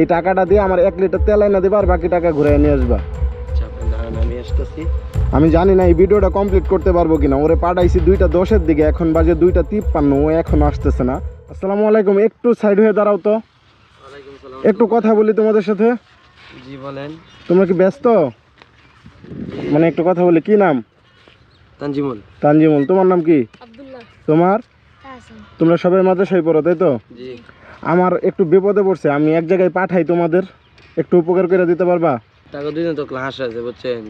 এই টাকাটা দিয়ে আমার এক লিটার তেল এনে দেবা আর বাকি টাকা ঘুরে নিয়ে আসবা। আচ্ছা আমি আসতেছি। আমি জানি না এই ভিডিওটা কমপ্লিট করতে পারব কিনা। ওরে পাঠাইছি দুইটা দশের দিকে এখন বাজে দুইটা তিপ্পান্ন ও এখন আসতেছে না। আসসালামু আলাইকুম একটু সাইড হয়ে দাঁড়াও তো। একটু কথা বলি তোমাদের সাথে। জি বলেন। তোমরা কি ব্যস্ত? মানে একটু কথা বলি কি নাম? তানজিমুল। তানজিমুল তোমার নাম কি? আব্দুল্লাহ। তোমার? তোমরা সবাই মাদ্রাসায় পড়ো তাই তো? আমার একটু বিপদে পড়ছে আমি এক জায়গায় পাঠাই তোমাদের একটু উপকার করে দিতে পারবা? টাকা দুইজন তো ক্লাস আছে বুঝছেন?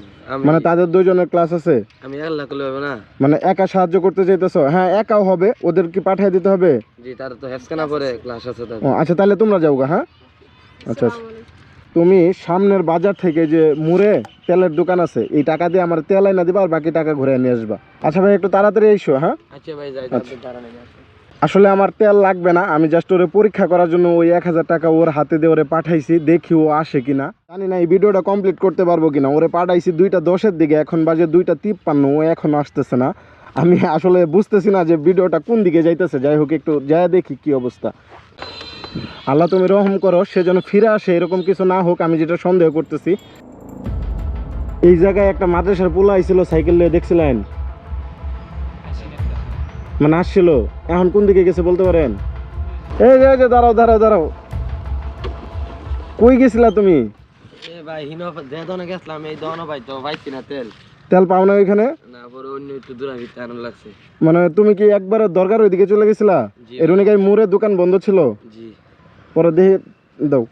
মানে তাদের দুইজনের ক্লাস আছে? আমি আল্লাহ করলে হবে না। মানে একা সাহায্য করতে চাইতেছো? হ্যাঁ একাও হবে ওদের কি পাঠিয়ে দিতে হবে? জি তার তো হেসকানা পরে ক্লাস আছে আচ্ছা তাহলে তোমরা যাও গা হ্যাঁ? আচ্ছা আচ্ছা। তুমি সামনের বাজার থেকে যে মুড়ে তেলের দোকান আছে এই টাকা দিয়ে আমার তেল আইনা দিবা আর বাকি টাকা ঘুরে নিয়ে আসবা। আচ্ছা ভাই একটু তাড়াতাড়ি এসো হ্যাঁ? আচ্ছা ভাই যাই আচ্ছা। আসলে আমার তেল লাগবে না আমি জাস্ট ওরে পরীক্ষা করার জন্য ওই এক হাজার টাকা ওর হাতে দিয়ে ওরে পাঠাইছি দেখি ও আসে কিনা। জানি না এই ভিডিওটা কমপ্লিট করতে পারব কিনা। ওরে পাঠাইছি দুইটা দশের দিকে এখন বাজে দুইটা তিপ্পান্ন ও এখন আসতেছে না। আমি আসলে বুঝতেছি না যে ভিডিওটা কোন দিকে যাইতেছে। যাই হোক একটু যায় দেখি কি অবস্থা। আল্লাহ তুমি রহম করো সে যেন ফিরে আসে এরকম কিছু না হোক আমি যেটা সন্দেহ করতেছি। এই জায়গায় একটা মাদ্রাসার পোলা আইছিল সাইকেল নিয়ে দেখছিলেন? মানে আসছিল। এখন কোন দিকে গেছে বলতে পারেন? এই যে যে দাঁড়াও দাঁড়াও দাঁড়াও। কই গেছিলা তুমি? তেল। পাও না ওইখানে? মানে তুমি কি একবার দরকার ওইদিকে চলে গেছিলা? জি। এরুনিকায় মোড়ে দোকান বন্ধ ছিল? পরে দেখে দাও।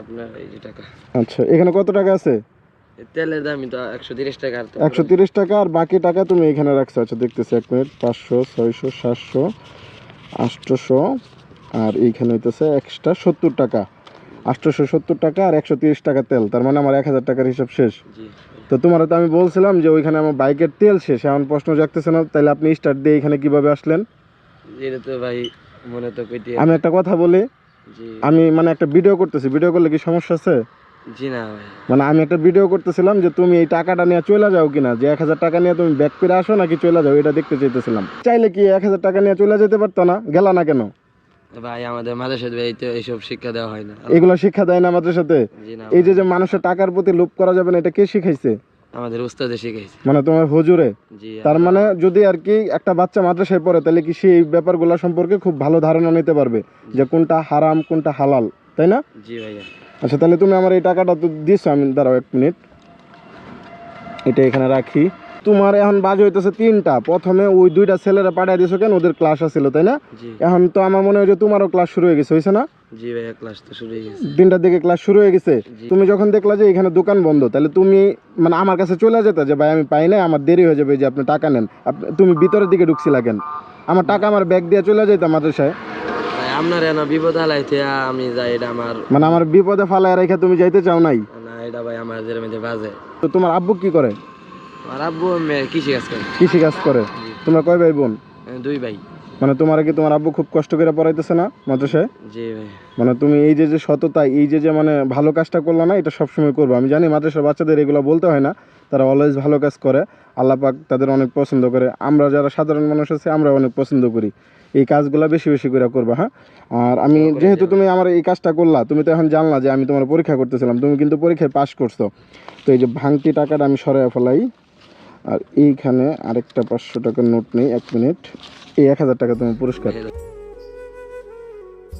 আপনার এই যে টাকা। আচ্ছা এখানে কত টাকা আছে? তেলের দামই তো একশো তিরিশ টাকা আর একশো তিরিশ টাকা আর বাকি টাকা তুমি এখানে রাখছো। আচ্ছা দেখতেছি এক মিনিট। পাঁচশো ছয়শো সাতশো আটশোশো আর এইখানে হইতেছে এক্সট্রা সত্তর টাকা। আটশোশো সত্তর টাকা আর একশো তিরিশ টাকা তেল। তার মানে আমার এক হাজার টাকার হিসাব শেষ। তো তোমার তো আমি বলছিলাম যে ওইখানে আমার বাইকের তেল শেষ। এখন প্রশ্ন জাগতেছে না তাহলে আপনি স্টার্ট দিয়ে এখানে কীভাবে আসলেন? এটা তো ভাই মনে তো আমি একটা কথা বলি আমি মানে একটা ভিডিও করতেছি। ভিডিও করলে কি সমস্যা আছে? জি না মানে আমি একটা ভিডিও করতেছিলাম যে তুমি এই টাকাটা নিয়ে চলে যাও কিনা? যে এক হাজার টাকা নিয়ে তুমি ব্যাক করে আসো নাকি চলে যাও? এটা দেখতে চাইতেছিলাম। চাইলে কি এক হাজার টাকা নিয়ে চলে যেতে পারতো না? গেলা না কেন? ভাই আমাদের মাঝে সাথে ভাই তো এইসব শিক্ষা দেওয়া হয় না। এগুলো শিক্ষা দেয় না আমাদের সাথে জি না এই যে যে মানুষের টাকার প্রতি লোভ করা যাবে না এটা কে শিখাইছে? আমাদের উস্তাদে শিখাইছে। মানে তোমার হুজুরে? জি তার মানে যদি আর কি একটা বাচ্চা মাদ্রাসায় পড়ে তাহলে কি সে এই ব্যাপারগুলো সম্পর্কে খুব ভালো ধারণা নিতে পারবে? যে কোনটা হারাম কোনটা হালাল তাই না? জি ভাইয়া। আচ্ছা তাহলে তুমি আমার এই টাকাটা তো দিছো আমি দাঁড়াও এক মিনিট। এটা এখানে রাখি। তোমার এখন বাজে হইতেছে তিনটা। প্রথমে ওই দুইটা ছেলেরা পাঠিয়ে দিছো কেন? ওদের ক্লাস আছিল তাই না? এখন তো আমার মনে হয় যে তোমারও ক্লাস শুরু হয়ে গেছে হয়েছে না? জি ভাইয়া ক্লাস তো শুরু হয়ে গেছে। তিনটার দিকে ক্লাস শুরু হয়ে গেছে। তুমি যখন দেখলা যে এখানে দোকান বন্ধ তাহলে তুমি মানে আমার কাছে চলে যেতে যে ভাই আমি পাই নাই আমার দেরি হয়ে যাবে যে আপনি টাকা নেন। তুমি ভিতরের দিকে ঢুকছিলা কেন? আমার টাকা আমার ব্যাগ দিয়ে চলে যেতাম মাদ্রাসায়। ভাই আপনার এনা বিপদ হালাইতে আমি যাই এটা আমার মানে আমার বিপদে ফালায় রেখে তুমি যাইতে চাও নাই? না এটা ভাই আমার মধ্যে বাজে। তো তোমার আব্বু কি করে? আর আব্বু আমি কৃষি কাজ করি। কৃষি কাজ করে? জি তোমরা কয় ভাই বোন? দুই ভাই। মানে তোমার কি তোমার আব্বু খুব কষ্ট করে পড়াইতেছে না মাদ্রাসায়? জি ভাই। মানে তুমি এই যে যে সততা এই যে যে মানে ভালো কাজটা করল না এটা সবসময় করব। আমি জানি মাদ্রাসার বাচ্চাদের এগুলো বলতে হয় না তারা অলওয়েজ ভালো কাজ করে। আল্লাহ পাক তাদের অনেক পছন্দ করে। আমরা যারা সাধারণ মানুষ আছে আমরা অনেক পছন্দ করি। এই কাজগুলো বেশি বেশি করে করবা হ্যাঁ? আর আমি যেহেতু তুমি আমার এই কাজটা করলা তুমি তো এখন জানলা যে আমি তোমার পরীক্ষা করতেছিলাম। তুমি কিন্তু পরীক্ষায় পাশ করছ। তো এই যে ভাঙতি টাকাটা আমি সরাই ফেলাই। আর এইখানে আরেকটা পাঁচশো টাকার নোট নেই এক মিনিট। এই এক হাজার টাকা তোমার পুরস্কার।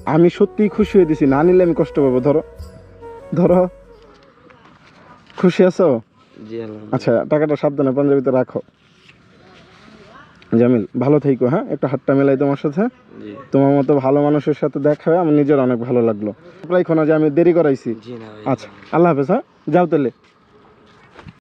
আমি সত্যিই খুশি হয়ে দিছি না নিলে আমি কষ্ট পাবো ধরো। ধরো। খুশি আছো? আচ্ছা টাকাটা সাবধানে পাঞ্জাবিতে রাখো। জামিল ভালো থেকো হ্যাঁ? একটু হাতটা মেলাই তোমার সাথে। তোমার মতো ভালো মানুষের সাথে দেখা হয়ে আমার নিজের অনেক ভালো লাগল। প্রায় ক্ষণ যে আমি দেরি করাইছি। না আচ্ছা আল্লাহ হাফেজ হ্যাঁ? যাও তাহলে।